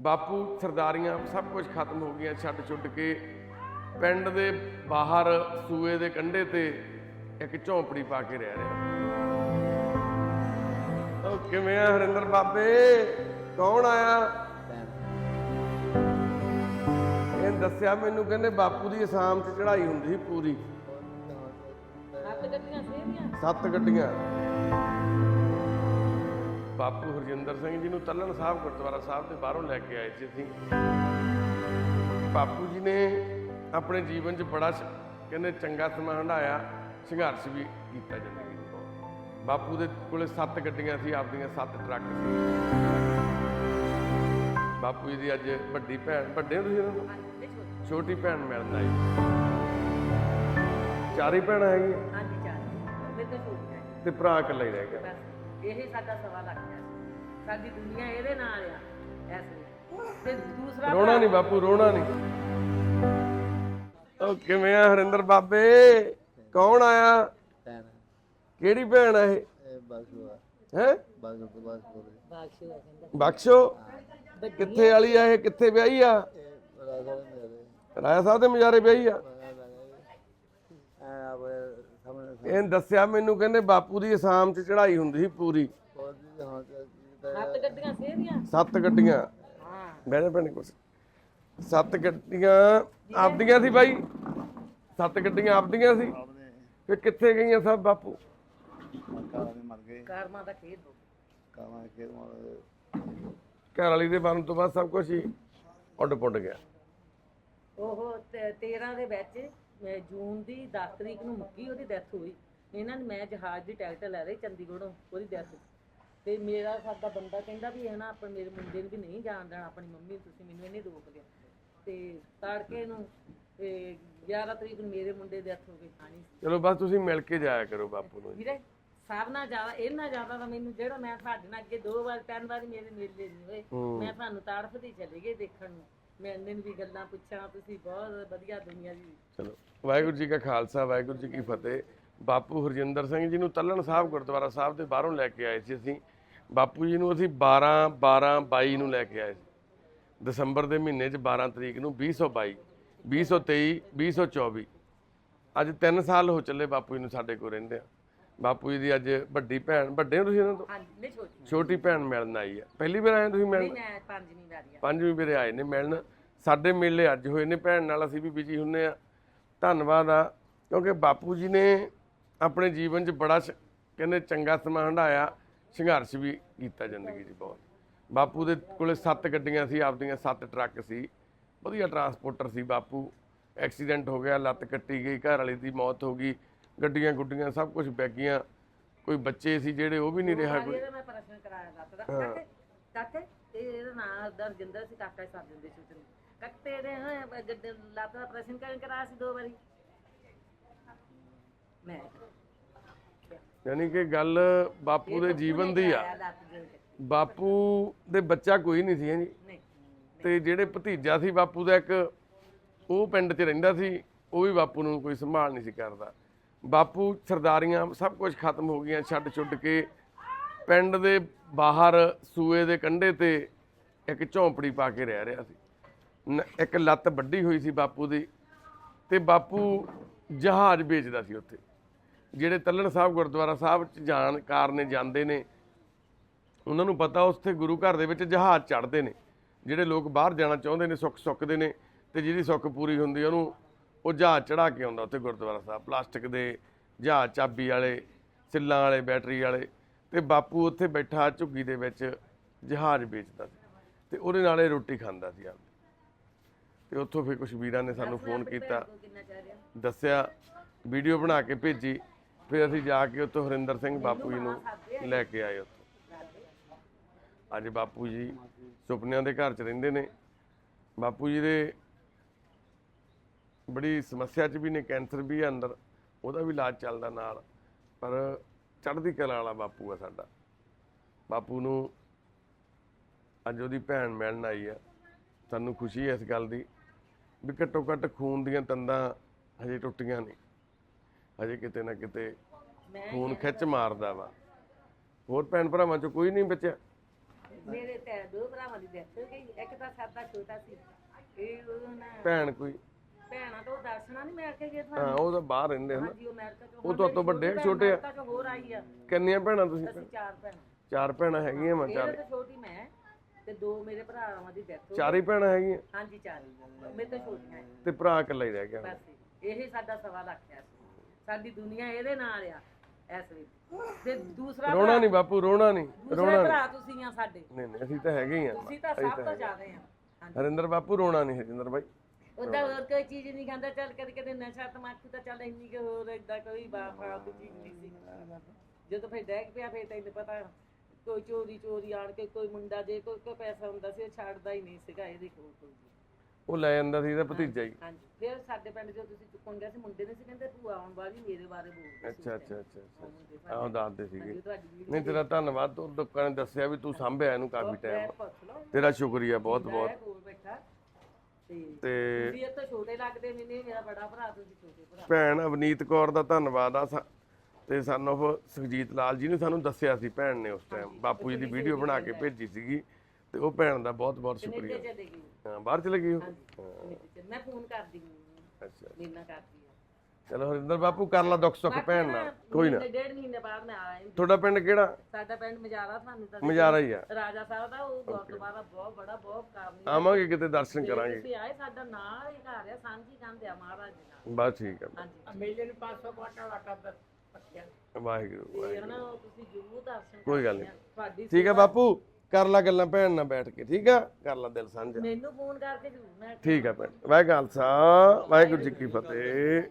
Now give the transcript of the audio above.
ਬਾਪੂ ਸਰਦਾਰੀਆਂ ਸਭ ਕੁਝ ਖਤਮ ਹੋ ਗਈਆਂ ਛੱਡ ਛੁੱਟ ਕੇ। ਪਿੰਡ ਦੇ ਬਾਹਰ ਸੂਏ ਦੇ ਕੰਢੇ ਤੇ ਇੱਕ ਝੌਂਪੜੀ ਪਾ ਕੇ ਰਹਿ ਰਿਹਾ। ਉਹ ਕਿਵੇਂ ਆ ਹਰਿੰਦਰ ਬਾਬੇ? ਕੌਣ ਆਇਆ? ਇਹ ਦੱਸਿਆ ਮੈਨੂੰ ਕਹਿੰਦੇ ਬਾਪੂ ਦੀ ਅਸਾਮ 'ਚ ਚੜ੍ਹਾਈ ਹੁੰਦੀ ਸੀ ਪੂਰੀ। ਹੱਥ ਗੱਡੀਆਂ ਸੇਵੀਆਂ? ਸੱਤ ਗੱਡੀਆਂ। ਬਾਪੂ ਹਰਜਿੰਦਰ ਸਿੰਘ ਜੀ ਨੂੰ ਤੱਲਣ ਸਾਹਿਬ ਗੁਰਦੁਆਰਾ ਸਾਹਿਬ ਦੇ ਬਾਹਰੋਂ ਲੈ ਕੇ ਆਏ ਸੀ ਅਸੀਂ। ਬਾਪੂ ਜੀ ਨੇ ਆਪਣੇ ਜੀਵਨ 'ਚ ਬੜਾ ਕਹਿੰਦੇ ਚੰਗਾ ਸਮਾਂ ਹੰਢਾਇਆ ਸੰਘਰਸ਼ ਵੀ ਕੀਤਾ ਜ਼ਿੰਦਗੀ 'ਚ ਬਹੁਤ। ਬਾਪੂ ਦੇ ਕੋਲੇ ਸੱਤ ਗੱਡੀਆਂ ਸੀ ਆਪਦੀਆਂ ਸੱਤ ਟਰੱਕ ਸੀ। ਬਾਪੂ ਜੀ ਦੀ ਅੱਜ ਵੱਡੀ ਭੈਣ ਵੱਡੇ ਹੋ ਤੁਸੀਂ ਇਹਨਾਂ ਤੋਂ? ਛੋਟੀ। ਭੈਣ ਮਿਲਣ ਆਈ। ਚਾਰੇ ਭੈਣਾਂ ਹੈਗੀਆਂ? ਹਾਂਜੀ ਚਾਰ। ਮੇਰੇ ਤੋਂ ਛੋਟੀ ਹੈ ਤੇ ਭਰਾ ਇਕੱਲਾ ਹੀ ਰਹਿ ਗਿਆ। ਇਹ ਸਾਡਾ ਸਵਾ ਲੱਖ ਹੈ। ਸਾਡੀ ਦੁਨੀਆ ਇਹਦੇ ਨਾਲ ਆ ਇਸ ਤੇ ਦੂਸਰਾ ਰੋਣਾ ਨਹੀਂ ਬਾਪੂ ਰੋਣਾ ਨਹੀਂ। ਉਹ ਕਿਵੇਂ ਆ ਹਰਿੰਦਰ ਬਾਬੇ? ਕੌਣ ਆਇਆ? ਕਿਹੜੀ ਭੈਣ ਆ ਇਹ? ਹੈ? ਬਸ ਬਸ ਬਖਸ਼ੋ ਕਿੱਥੇ ਵਾਲੀ ਆ ਇਹ? ਕਿੱਥੇ ਵਿਆਹੀ ਆ? ਰਾਜਾ ਸਾਹਿਬ ਦੇ ਮਜਾਰੇ ਵਿਆਹੀ ਆ? ਸਾਹਮਣੇ ਇਹ ਦੱਸਿਆ ਮੈਨੂੰ ਕਹਿੰਦੇ ਬਾਪੂ ਦੀ ਅਸਾਮ 'ਚ ਚੜ੍ਹਾਈ ਹੁੰਦੀ ਸੀ ਪੂਰੀ। ਬਹੁਤ ਜੀ ਹਾਂ ਤੇ ਹੱਥ ਗੱਡੀਆਂ ਸੇਵੀਆਂ ਸੱਤ ਗੱਡੀਆਂ। ਹਾਂ। ਬਹਿ ਜਾ ਭੈਣੇ ਕੁਛ। ਸੱਤ ਗੱਡੀਆਂ ਆਪਦੀਆਂ ਸੀ ਬਾਈ। ਸੱਤ ਗੱਡੀਆਂ ਆਪਦੀਆਂ ਸੀ। ਆਪਣੇ ਫਿਰ ਕਿੱਥੇ ਗਈਆਂ ਸਭ ਬਾਪੂ? ਕਾਲਾ ਦੇ ਮਰ ਗਏ। ਕਰਮਾਂ ਦਾ ਖੇਡ ਹੋ ਕਾਲਾ ਕੇ ਮਾਰ ਘਰ ਵਾਲੀ ਦੇ ਮਰਨ ਤੋਂ ਬਾਅਦ ਸਭ ਕੁਝ ਹੀ ਉੱਡ ਪੁੱਡ ਗਿਆ। ਉਹ 13 ਦੇ ਵਿੱਚ ਜੂਨ ਦੀ 10 ਤਰੀਕ ਨੂੰ ਮੁੱਕੀ ਉਹਦੀ ਡੈਥ ਹੋਈ। ਇਹਨਾਂ ਨੇ ਮੈਂ ਜਹਾਜ਼ ਦੀ ਟਿਕਟ ਲੈ ਲਈ ਚੰਡੀਗੜ੍ਹੋਂ ਉਹਦੀ ਡੈਥ ਤੇ ਮੇਰਾ ਸਾਡਾ ਬੰਦਾ ਕਹਿੰਦਾ ਵੀ ਇਹ ਨਾ ਆਪਣੇ ਮੇਰੇ ਮੁੰਡੇ ਨੂੰ ਵੀ ਨਹੀਂ ਜਾਣ ਦੇਣਾ ਆਪਣੀ ਮੰਮੀ ਨੂੰ ਤੁਸੀਂ ਮੈਨੂੰ ਇਹਨੇ ਰੋਕ ਲਿਆ ਤੇ ਤੜਕੇ ਨੂੰ ਤੇ 11 ਤਰੀਕ ਨੂੰ ਮੇਰੇ ਮੁੰਡੇ ਦੀ ਡੈਥ ਹੋ ਗਈ। ਖਾਣੀ ਚਲੋ ਬਸ ਤੁਸੀਂ ਮਿਲ ਕੇ ਜਾਇਆ ਕਰੋ ਬਾਪੂ ਨੂੰ। ਵੀਰੇ ਸਭ ਨਾਲ ਜ਼ਿਆਦਾ ਇਹਨਾਂ ਜ਼ਿਆਦਾ ਤਾਂ ਮੈਨੂੰ ਜਿਹੜਾ ਮੈਂ ਤੁਹਾਡੇ ਨਾਲ ਅੱਗੇ ਦੋ ਵਾਰ ਤਿੰਨ ਵਾਰ ਮੇਰੇ ਮੇਲੇ ਨਹੀਂ ਹੋਏ। ਮੈਂ ਤੁਹਾਨੂੰ ਤੜਫਦੀ ਚਲੇ ਗਈ ਦੇਖਣ ਨੂੰ। ਮੈਂ ਇੰਨੇ ਵੀ ਗੱਲਾਂ ਪੁੱਛਾਂ, ਤੁਸੀਂ ਬਹੁਤ ਵਧੀਆ ਦੁਨੀਆ ਦੀ ਚਲੋ, ਵਾਹਿਗੁਰੂ ਜੀ ਕਾ ਖਾਲਸਾ, ਵਾਹਿਗੁਰੂ ਜੀ ਕੀ ਫਤਿਹ। ਬਾਪੂ ਹਰਜਿੰਦਰ ਸਿੰਘ ਜੀ ਨੂੰ ਤੱਲਣ ਸਾਹਿਬ ਗੁਰਦੁਆਰਾ ਸਾਹਿਬ ਦੇ ਬਾਹਰੋਂ ਲੈ ਕੇ ਆਏ ਸੀ ਅਸੀਂ। ਬਾਪੂ ਜੀ ਨੂੰ ਅਸੀਂ 12 12 22 ਨੂੰ ਲੈ ਕੇ ਆਏ ਸੀ। ਦਸੰਬਰ ਦੇ ਮਹੀਨੇ 'ਚ 12 ਤਰੀਕ ਨੂੰ 2022 2023 2024 ਅੱਜ 3 ਸਾਲ ਹੋ ਚੱਲੇ ਬਾਪੂ ਜੀ ਨੂੰ ਸਾਡੇ ਕੋਲ ਰਹਿੰਦੇ ਆ ਬਾਪੂ ਜੀ ਦੀ ਅੱਜ ਵੱਡੀ ਭੈਣ ਵੱਡੇ ਹੋ ਤੁਸੀਂ ਇਹਨਾਂ ਤੋਂ? ਹਾਂਜੀ ਨਹੀਂ ਛੋਟੀ ਛੋਟੀ ਭੈਣ ਮਿਲਣ ਆਈ ਆ। ਪਹਿਲੀ ਵਾਰ ਆਏ ਤੁਸੀਂ ਮਿਲਣ? ਨਹੀਂ ਮੈਂ ਪੰਜਵੀਂ ਵਾਰੀ ਆ ਪੰਜਵੀਂ ਵੀਰੇ ਆਏ ਨੇ ਮਿਲਣ। ਸਾਡੇ ਮੇਲੇ ਅੱਜ ਹੋਏ ਨੇ ਭੈਣ ਨਾਲ ਅਸੀਂ ਵੀ ਬਿਜ਼ੀ ਹੁੰਨੇ ਆ। ਧੰਨਵਾਦ ਆ ਕਿਉਂਕਿ ਬਾਪੂ ਜੀ ਨੇ ਆਪਣੇ ਜੀਵਨ 'ਚ ਬੜਾ ਸ- ਕਹਿੰਦੇ ਚੰਗਾ ਸਮਾਂ ਹੰਢਾਇਆ। ਸੰਘਰਸ਼ ਵੀ ਕੀਤਾ ਜ਼ਿੰਦਗੀ 'ਚ ਬਹੁਤ। ਬਾਪੂ ਦੇ ਕੋਲੇ ਸੱਤ ਗੱਡੀਆਂ ਸੀ ਆਪਦੀਆਂ ਸੱਤ ਟਰੱਕ ਸੀ। ਵਧੀਆ ਟਰਾਂਸਪੋਰਟਰ ਸੀ ਬਾਪੂ। ਐਕਸੀਡੈਂਟ ਹੋ ਗਿਆ ਲੱਤ ਕੱਟੀ ਗਈ ਘਰ ਵਾਲੀ ਦੀ ਮੌਤ ਹੋ ਗਈ। ਗੱਡੀਆਂ ਗੁੱਡੀਆਂ ਸਭ ਕੁਝ ਗਈਆਂ। ਕੋਈ ਬੱਚੇ ਸੀ ਜਿਹੜੇ ਉਹ ਵੀ ਨਹੀਂ ਰਿਹਾ ਕੋਈ। ਇਹਦਾ ਮੈਂ ਪ੍ਰਸ਼ਨ ਕਰਾਇਆ ਦੱਸ ਦਾ। ਕਾਕੇ ਕਾਕੇ ਇਹ ਇਹਦਾ ਨਾਮ ਦਰਜਿੰਦਰ ਸੀ ਕਾਕਾ ਸਾਹਿਬ ਦਿੰਦੇ ਸੀ ਤੈਨੂੰ ਕੱਤੇ ਦੇ ਹਾਂ ਗੱਡੇ ਲੱਤ ਦਾ ਪ੍ਰਸ਼ਨ ਕਰਨ ਕਰਾਇਆ ਸੀ ਦੋ ਵਾਰੀ? ਮੈਂ। ਯਾਨੀ ਕਿ ਗੱਲ ਬਾਪੂ ਦੇ ਜੀਵਨ ਦੀ ਆ। ਬਾਪੂ ਦੇ ਬੱਚਾ ਕੋਈ ਨਹੀਂ ਸੀ ਜੀ। ਤੇ ਜਿਹੜੇ ਭਤੀਜਾ ਸੀ ਬਾਪੂ ਦਾ ਇੱਕ ਉਹ ਪਿੰਡ 'ਚ ਰਹਿੰਦਾ ਸੀ ਉਹ ਵੀ ਬਾਪੂ ਨੂੰ ਕੋਈ ਸੰਭਾਲ ਨਹੀਂ ਸੀ ਕਰਦਾ। ਬਾਪੂ ਸਰਦਾਰੀਆਂ ਸਭ ਕੁਝ ਖਤਮ ਹੋ ਗਈਆਂ ਛੱਡ ਛੁੱਟ ਕੇ। ਪਿੰਡ ਦੇ ਬਾਹਰ ਸੂਏ ਦੇ ਕੰਢੇ ਤੇ ਇੱਕ ਝੌਂਪੜੀ ਪਾ ਕੇ ਰਹਿ ਰਿਹਾ ਸੀ। ਨ- ਇੱਕ ਲੱਤ ਵੱਡੀ ਹੋਈ ਸੀ ਬਾਪੂ ਦੀ ਤੇ ਬਾਪੂ ਜਹਾਜ਼ ਵੇਚਦਾ ਸੀ ਉੱਥੇ। ਜਿਹੜੇ ਤੱਲਣ ਸਾਹਿਬ ਗੁਰਦੁਆਰਾ ਸਾਹਿਬ ਚ ਜਾਣ ਕਾਰਨੇ ਜਾਂਦੇ ਨੇ, ਉਹਨਾਂ ਨੂੰ ਪਤਾ ਉੱਥੇ ਗੁਰੂ ਘਰ ਦੇ ਵਿੱਚ ਜਹਾਜ਼ ਚੜ੍ਹਦੇ ਨੇ। ਜਿਹੜੇ ਲੋਕ ਬਾਹਰ ਜਾਣਾ ਚਾਹੁੰਦੇ ਨੇ, ਸੁੱਖ ਸੁੱਖਦੇ ਨੇ ਤੇ ਜਿਹਦੀ ਸੁੱਖ ਪੂਰੀ ਹੁੰਦੀ ਉਹਨੂੰ ਉਹ ਜਹਾਜ਼ ਚੜਾ ਕੇ ਆਉਂਦਾ ਉੱਥੇ ਗੁਰਦੁਆਰਾ ਸਾਹਿਬ ਪਲਾਸਟਿਕ ਦੇ ਜਹਾਜ਼ ਚਾਬੀ ਵਾਲੇ ਸਿੱਲਾਂ ਵਾਲੇ ਬੈਟਰੀ ਵਾਲੇ ਤੇ ਬਾਪੂ ਉੱਥੇ ਬੈਠਾ ਝੁੱਗੀ ਦੇ ਵਿੱਚ ਜਹਾਜ਼ ਵੇਚਦਾ ਸੀ ਤੇ ਉਹਦੇ ਨਾਲ ਇਹ ਰੋਟੀ ਖਾਂਦਾ ਸੀ ਆਪਦੀ ਤੇ ਉੱਥੋਂ ਫਿਰ ਕੁਝ ਵੀਰਾਂ ਨੇ ਸਾਨੂੰ ਫੋਨ ਕੀਤਾ। ਦੱਸਿਆ ਵੀਡੀਓ ਬਣਾ ਕੇ ਭੇਜੀ ਫਿਰ ਅਸੀਂ ਜਾ ਕੇ ਉੱਥੋਂ ਹਰਿੰਦਰ ਸਿੰਘ ਬਾਪੂ ਜੀ ਨੂੰ ਲੈ ਕੇ ਆਏ ਉੱਥੋਂ। ਅੱਜ ਬਾਪੂ ਜੀ ਸੁਪਨਿਆਂ ਦੇ ਘਰ 'ਚ ਰਹਿੰਦੇ ਨੇ। ਬਾਪੂ ਜੀ ਦੇ ਬੜੀ ਸਮੱਸਿਆ 'ਚ ਵੀ ਨੇ ਕੈਂਸਰ ਵੀ ਹੈ ਅੰਦਰ ਉਹਦਾ ਵੀ ਇਲਾਜ ਚੱਲਦਾ ਨਾਲ। ਪਰ ਚੜ੍ਹਦੀ ਕਲਾ ਵਾਲਾ ਬਾਪੂ ਆ ਸਾਡਾ। ਬਾਪੂ ਨੂੰ ਅੱਜ ਉਹਦੀ ਭੈਣ ਮਿਲਣ ਆਈ ਆ। ਸਾਨੂੰ ਖੁਸ਼ੀ ਹੈ ਇਸ ਗੱਲ ਦੀ ਵੀ ਘੱਟੋ ਘੱਟ ਖੂਨ ਦੀਆਂ ਤੰਦਾਂ ਹਜੇ ਟੁੱਟੀਆਂ ਨਹੀਂ। ਹਜੇ ਕਿਤੇ ਨਾ ਕਿਤੇ ਖੂਨ ਖਿੱਚ ਮਾਰਦਾ ਵਾ। ਹੋਰ ਭੈਣ ਭਰਾਵਾਂ ਚੋਂ ਕੋਈ ਨਹੀਂ ਬਚਿਆ। ਮੇਰੇ ਤੇ ਦੋ ਭਰਾਵਾਂ ਦੀ ਡੈਥ ਹੋ ਗਈ। ਇੱਕ ਤਾਂ ਸਾਡਾ ਛੋਟਾ ਸੀ। ਇਹ ਉਹਨਾਂ ਭੈਣ ਕੋਈ ਭੈਣਾਂ ਤੋਂ ਦਰਸ਼ਨਾ ਨਹੀਂ ਮਿਲ ਕੇ ਗਏ ਹਾਂ ਤੁਹਾਨੂੰ ਉਹ ਤਾਂ ਬਾਹਰ ਰਹਿੰਦੇ ਹਨ। ਹਾਂਜੀ ਉਹ ਅਮਰੀਕਾ ਚੋਂ ਉਹ ਤੁਹਾਡੇ ਤੋਂ ਵੱਡੇ ਆ ਕਿ ਛੋਟੇ ਆ? ਅਮਰੀਕਾ ਚੋਂ ਹੋਰ ਆਈ ਆ। ਕਿੰਨੀਆਂ ਭੈਣਾਂ ਤੁਸੀਂ? ਅਸੀਂ ਚਾਰ ਭੈਣਾਂ। ਚਾਰ ਭੈਣਾਂ ਹੈਗੀਆਂ ਮੈਂ ਇਹਦੇ ਚਾਰ। ਤੋਂ ਛੋਟੀ ਮੈਂ ਤੇ ਦੋ ਮੇਰੇ ਭਰਾਵਾਂ ਦੀ ਡੈਥ ਹੋ ਚਾਰ ਹੀ ਭੈਣਾਂ ਹੈਗੀਆਂ? ਗਈ ਹਾਂਜੀ ਚਾਰ। ਹੀ। ਮੇਰੇ ਤੋਂ ਛੋਟੀਆਂ ਹੈ। ਤੇ ਭਰਾ ਇਕੱਲਾ ਹੀ ਰਹਿ ਗਿਆ ਬਸ ਇਹ ਸਾਡਾ ਸਵਾ ਲੱਖ ਆ। ਸਾਡੀ ਦੁਨੀਆ ਇਹਦੇ ਨਾਲ ਆ ਇਸ ਵੇਲੇ। ਤੇ ਦੂਸਰਾ ਰੋਣਾ ਨਹੀਂ ਬਾਪੂ ਰੋਣਾ ਨਹੀਂ ਦੂਸਰੇ ਰੋਣਾ ਨਹੀਂ ਭਰਾ ਤੁਸੀਂ ਆ ਸਾਡੇ। ਨਹੀਂ ਨਹੀਂ ਅਸੀਂ ਤਾਂ ਹੈਗੇ ਹੀ ਆ। ਤੁਸੀਂ ਤਾਂ ਸਭ ਤੋਂ ਜ਼ਿਆਦਾ ਆ। ਹਾਂਜੀ। ਹਰਿੰਦਰ ਬਾਪੂ ਰੋਣਾ ਨਹੀਂ ਹਰਿੰਦਰ ਬਾਈ। ਉਹਦਾ ਹੋਰ ਕੋਈ ਚੀਜ਼ ਨਹੀਂ ਖਾਂਦਾ ਚੱਲ ਕਦੇ ਕਦੇ ਨਸ਼ਾ ਤਮਾਕੂ ਤਾਂ ਚੱਲ ਇੰਨੀ ਕਿ ਹੋਰ ਏਦਾਂ ਕੋਈ ਬਾਫਾਲਤੂ ਚੀਜ਼ ਨਹੀਂ ਸੀ। ਜਦੋਂ ਫਿਰ ਡੈਗ ਪਿਆ ਫਿਰ ਤੈਨੂੰ ਪਤਾ ਕੋਈ ਚੋਰੀ ਚੋਰੀ ਆਣ ਕੇ ਕੋਈ ਮੁੰਡਾ ਜੇ ਕੋਈ ਕੋਈ ਪੈਸਾ ਹੁੰਦਾ ਸੀ ਉਹ ਛੱਡਦਾ ਹੀ ਨਹੀਂ ਸੀਗਾ ਇਹਦੇ ਕੋਲ ਕੋਈ ਵੀ। ਉਹ ਲੈ ਜਾਂਦਾ ਸੀ ਇਹਦਾ ਭਤੀਜਾ ਹੀ। ਹਾਂਜੀ ਫਿਰ ਸਾਡੇ ਪਿੰਡ ਜੋ ਤੁਸੀਂ ਚੁੱਕਣ ਗਿਆ ਸੀ ਮੁੰਡੇ ਨੇ ਸੀ ਕਹਿੰਦੇ ਭੂਆ ਆਉਣ ਵਾਲੀ ਮੇਰੇ ਬਾਰੇ ਬੋਲਦੇ ਸੀ ਅੱਛਾ ਅੱਛਾ ਅੱਛਾ ਅੱਛਾ। ਮੁੰਡੇ ਸਾਡੇ। ਆਹ ਦੱਸਦੇ ਸੀਗੇ। ਹਾਂਜੀ, ਤੁਹਾਡੀ ਵੀਡੀਓ ਨਹੀਂ ਤੇਰਾ ਧੰਨਵਾਦ ਤੂੰ ਲੋਕਾਂ ਨੇ ਦੱਸਿਆ ਵੀ ਤੂੰ ਸਾਂਭਿਆ ਇਹਨੂੰ ਕਾਫੀ ਟਾਈਮ ਪੁੱਛ ਲਓ। ਤੇਰਾ ਸ਼ੁਕਰੀਆ ਬਹੁਤ ਬਹੁਤ। ਤੇ ਤੇ ਤੁਸੀਂ ਇਹ ਤਾਂ ਛੋਟੇ ਲੱਗਦੇ ਮੈਨੂੰ ਮੇਰਾ ਬੜਾ ਭਰਾ ਤੁਸੀਂ ਛੋਟੇ ਭਰਾ। ਭੈਣ ਅਵਨੀਤ ਕੌਰ ਦਾ ਧੰਨਵਾਦ ਆ ਸਾ- ਤੇ ਸਾਨੂੰ ਉਹ ਸੁਖਜੀਤ ਲਾਲ ਜੀ ਨੇ ਸਾਨੂੰ ਦੱਸਿਆ ਸੀ ਭੈਣ ਨੇ ਉਸ ਟਾਈਮ ਬਾਪੂ ਜੀ ਦੀ ਵੀਡੀਓ ਬਣਾ ਕੇ ਭੇਜੀ ਸੀਗੀ ਤੇ ਉਹ ਭੈਣ ਦਾ ਬਹੁਤ ਬਹੁਤ ਕੈਨੇਡਾ ਸ਼ੁਕਰੀਆ। ਚਲੇ ਗਈ। ਹਾਂ ਬਾਹਰ ਚਲੇ ਗਈ ਉਹ? ਕੈਨੇਡਾ ਮੈਂ ਫੋਨ ਕਰਦੀ ਹਾਂ। ਅੱਛਾ ਮੀਨਾ ਕਰਦੀ ਚਲੋ ਹਰਿੰਦਰ ਬਾਪੂ ਕਰ ਲਾ ਦੁੱਖ ਸੁੱਖ ਭੈਣ ਨਾਲ। ਕੋਈ ਨਾ। ਡੇਢ ਮਹੀਨੇ ਬਾਅਦ ਮੈਂ ਆਇਆ ਤੁਹਾਡਾ ਪਿੰਡ ਕਿਹੜਾ? ਸਾਡਾ ਪਿੰਡ ਮਜਾਰਾ ਤੁਹਾਨੂੰ ਤਾਂ ਮਜਾਰਾ ਹੀ ਆ। ਰਾਜਾ ਸਾਹਿਬ ਦਾ ਉਹ ਗੁਰਦੁਆਰਾ ਬਹੁਤ ਬੜਾ ਬਹੁਤ ਕਾਮਨੀ ਆਵਾਂਗੇ ਕਿਤੇ ਦਰਸ਼ਨ ਕਰਾਂਗੇ। ਤੁਸੀਂ ਆਏ ਸਾਡਾ ਨਾਲ ਹੀ ਘਰ ਆ ਸਾਂਝੀ ਕੰਧ ਆ ਮਹਾਰਾਜ ਦੇ ਨਾਲ ਬਸ ਠੀਕ ਆ। ਹਾਂਜੀ। ਮੇਲੇ ਨੂੰ 500 ਕੁਆਟਰ ਆਟਾ ਦਾ ਪੱਕਿਆ। ਵਾਹਿਗੁਰੂ ਵਾਹਿਗੁਰੂ। ਤੁਸੀਂ ਜ਼ਰੂਰ ਦਰਸ਼ਨ ਕੋਈ ਗੱਲ। ਤੁਹਾਡੀ ਠੀਕ ਆ ਬਾਪੂ ਕਰ ਲਾ ਗੱਲਾਂ ਭੈਣ ਨਾਲ ਬੈਠ ਕੇ ਠੀਕ ਆ? ਕਰ ਲਾ ਦਿਲ ਸਾਂਝਾ। ਮੈਨੂੰ ਫੋਨ ਕਰਕੇ ਜ਼ਰੂਰ ਮੈਂ ਠੀਕ ਆ ਭੈਣ। ਵਾਹਿਗੁਰੂ ਖਾਲਸਾ ਵਾਹਿਗੁਰੂ ਜੀ ਕੀ ਫਤਿਹ।